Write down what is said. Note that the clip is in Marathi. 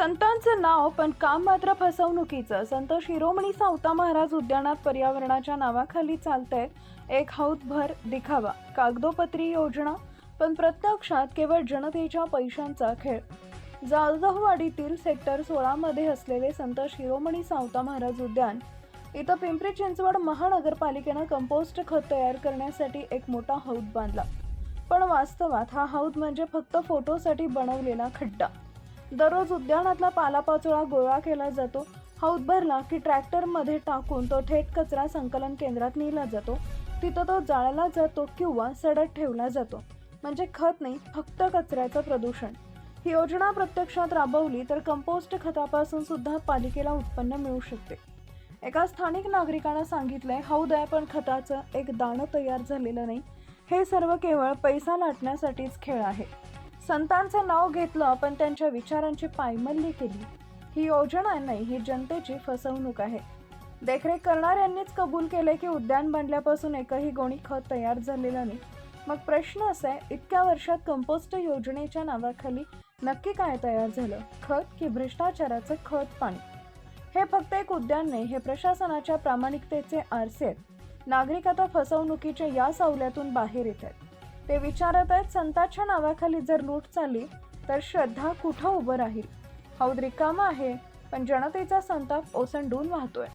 संतांचं नाव पण काम मात्र फसवणुकीचं. संत शिरोमणी सावता महाराज उद्यानात पर्यावरणाच्या नावाखाली चालतंय एक हौदभर दिखावा कागदोपत्री योजना पण प्रत्यक्षात केवळ जनतेच्या पैशांचा खेळ. जालदहवाडीतील सेक्टर सोळामध्ये असलेले संत शिरोमणी सावता महाराज उद्यान इथं पिंपरी चिंचवड महानगरपालिकेनं कंपोस्ट खत तयार करण्यासाठी एक मोठा हौद बांधला. पण वास्तवात हा हौद म्हणजे फक्त फोटोसाठी बनवलेला खड्डा. दररोज उद्यानातला पालापाचोळा गोळा केला जातो. हौद भरला की ट्रॅक्टरमध्ये टाकून तो थेट कचरा संकलन केंद्रात नेला जातो. तिथं तो जाळला जातो किंवा सडत ठेवला जातो. म्हणजे खत नाही फक्त कचऱ्याचं प्रदूषण. ही योजना प्रत्यक्षात राबवली तर कंपोस्ट खतापासून सुद्धा पालिकेला उत्पन्न मिळू शकते. एका स्थानिक नागरिकानं सांगितलंय हौद आहे पण खताचं एक दाणं तयार झालेलं नाही. हे सर्व केवळ पैसा लाटण्यासाठीच खेळ आहे. संतांचं नाव घेतलं पण त्यांच्या विचारांची पायमल्ली केली. ही योजना नाही ही जनतेची फसवणूक आहे. देखरेख करणाऱ्यांनीच कबूल केले की उद्यान बांधल्यापासून एकही गोणी खत तयार झालेलं नाही. मग प्रश्न असा आहे इतक्या वर्षात कंपोस्ट योजनेच्या नावाखाली नक्की काय तयार झालं? खत की भ्रष्टाचाराचं खत पाणी? हे फक्त एक उद्यान नाही हे प्रशासनाच्या प्रामाणिकतेचे आरसे आहेत. नागरिक आता फसवणुकीच्या या सावल्यातून बाहेर येत आहेत. ते विचारत आहेत संताच्या नावाखाली जर लूट चालली तर श्रद्धा कुठं उभं राहील? हौद रिकामा आहे पण जनतेचा संताप ओसंडून वाहतोय.